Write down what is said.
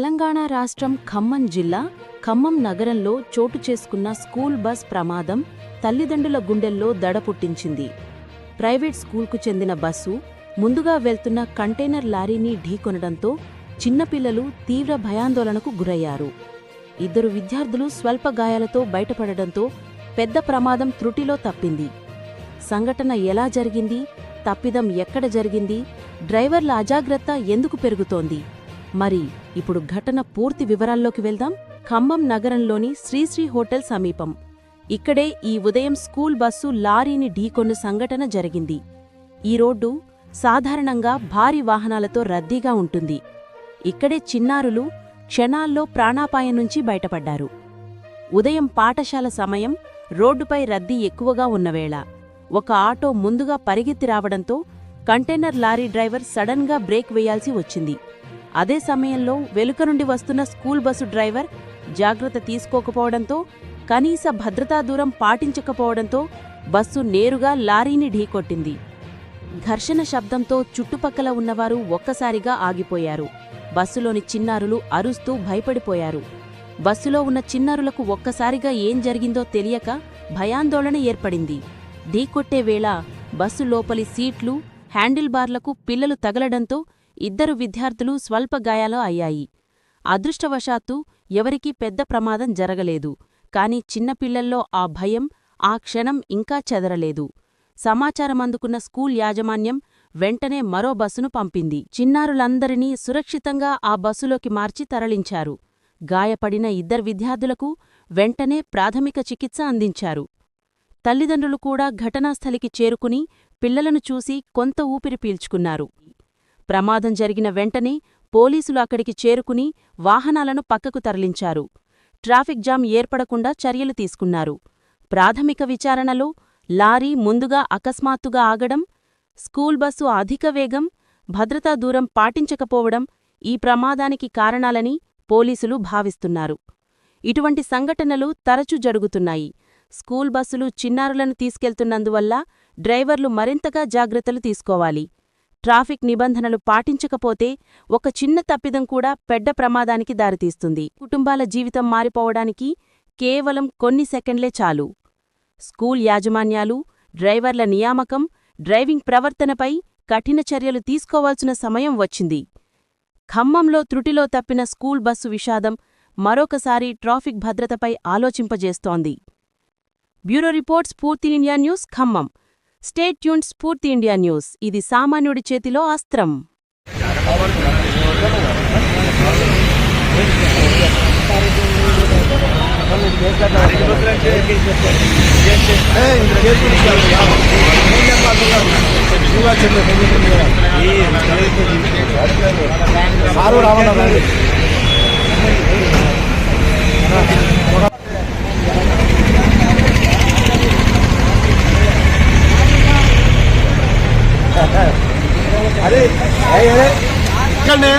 తెలంగాణ రాష్ట్రం ఖమ్మం జిల్లా ఖమ్మం నగరంలో చోటు చేసుకున్న స్కూల్ బస్ ప్రమాదం తల్లిదండ్రుల గుండెల్లో దడ పుట్టించింది. ప్రైవేట్ స్కూల్కు చెందిన బస్సు ముందుగా వెళ్తున్న కంటైనర్ లారీని ఢీకొనడంతో చిన్నపిల్లలు తీవ్ర భయాందోళనకు గురయ్యారు. ఇద్దరు విద్యార్థులు స్వల్ప గాయాలతో బయటపడడంతో పెద్ద ప్రమాదం త్రుటిలో తప్పింది. సంఘటన ఎలా జరిగింది? తప్పిదం ఎక్కడ జరిగింది? డ్రైవర్ల అజాగ్రత్త ఎందుకు పెరుగుతోంది? మరి ఇప్పుడు ఘటన పూర్తి వివరాల్లోకి వెళ్దాం. ఖమ్మం నగరంలోని శ్రీశ్రీ హోటల్ సమీపం. ఇక్కడే ఈ ఉదయం స్కూల్ బస్సు లారీని ఢీకొన్న సంఘటన జరిగింది. ఈ రోడ్డు సాధారణంగా భారీ వాహనాలతో రద్దీగా ఉంటుంది. ఇక్కడే చిన్నారులు క్షణాల్లో ప్రాణాపాయం నుంచి బయటపడ్డారు. ఉదయం పాఠశాల సమయం రోడ్డుపై రద్దీ ఎక్కువగా ఉన్నవేళ ఒక ఆటో ముందుగా పరిగెత్తి రావడంతో కంటైనర్ లారీ డ్రైవర్ సడన్గా బ్రేక్ వేయాల్సి వచ్చింది. అదే సమయంలో వెనుక నుండి వస్తున్న స్కూల్ బస్సు డ్రైవర్ జాగ్రత్త తీసుకోకపోవడంతో కనీస భద్రతా దూరం పాటించకపోవడంతో బస్సు నేరుగా లారీని ఢీకొట్టింది. ఘర్షణ శబ్దంతో చుట్టుపక్కల ఉన్నవారు ఒక్కసారిగా ఆగిపోయారు. బస్సులోని చిన్నారులు అరుస్తూ భయపడిపోయారు. బస్సులో ఉన్న చిన్నారులకు ఒక్కసారిగా ఏం జరిగిందో తెలియక భయాందోళన ఏర్పడింది. ఢీకొట్టే వేళ బస్సు లోపలి సీట్లు హ్యాండిల్ బార్లకు పిల్లలు తగలడంతో ఇద్దరు విద్యార్థులు స్వల్ప గాయాలు అయ్యాయి. అదృష్టవశాత్తు ఎవరికీ పెద్ద ప్రమాదం జరగలేదు. కాని చిన్నపిల్లల్లో ఆ భయం ఆ క్షణం ఇంకా చెదరలేదు. సమాచారం అందుకున్న స్కూల్ యాజమాన్యం వెంటనే మరో బస్సును పంపింది. చిన్నారులందరినీ సురక్షితంగా ఆ బస్సులోకి మార్చి తరలించారు. గాయపడిన ఇద్దరు విద్యార్థులకు వెంటనే ప్రాథమిక చికిత్స అందించారు. తల్లిదండ్రులు కూడా ఘటనాస్థలికి చేరుకుని పిల్లలను చూసి కొంత ఊపిరి పీల్చుకున్నారు. ప్రమాదం జరిగిన వెంటనే పోలీసులు అక్కడికి చేరుకుని వాహనాలను పక్కకు తరలించారు. ట్రాఫిక్ జామ్ ఏర్పడకుండా చర్యలు తీసుకున్నారు. ప్రాథమిక విచారణలో లారీ ముందుగా అకస్మాత్తుగా ఆగడం స్కూల్ బస్సు అధిక వేగం భద్రతా దూరం పాటించకపోవడం ఈ ప్రమాదానికి కారణాలని పోలీసులు భావిస్తున్నారు. ఇటువంటి సంఘటనలు తరచూ జరుగుతున్నాయి. స్కూల్ బస్సులు చిన్నారులను తీసుకెళ్తున్నందువల్ల డ్రైవర్లు మరింతగా జాగ్రత్తలు తీసుకోవాలి. ట్రాఫిక్ నిబంధనలు పాటించకపోతే ఒక చిన్న తప్పిదం కూడా పెద్ద ప్రమాదానికి దారితీస్తుంది. కుటుంబాల జీవితం మారిపోవడానికి కేవలం కొన్ని సెకండ్లే చాలు. స్కూల్ యాజమాన్యాలు డ్రైవర్ల నియామకం డ్రైవింగ్ ప్రవర్తనపై కఠిన చర్యలు తీసుకోవాల్సిన సమయం వచ్చింది. ఖమ్మంలో త్రుటిలో తప్పిన స్కూల్ బస్సు విషాదం మరొకసారి ట్రాఫిక్ భద్రతపై ఆలోచింపజేస్తోంది. బ్యూరో రిపోర్ట్స్ పూర్తి India news Khammam. Stay tuned Spoorthi India news. ఇది సామాన్యుడి చేతిలో అస్త్రం. సారు రావణ ఇక్కడనే.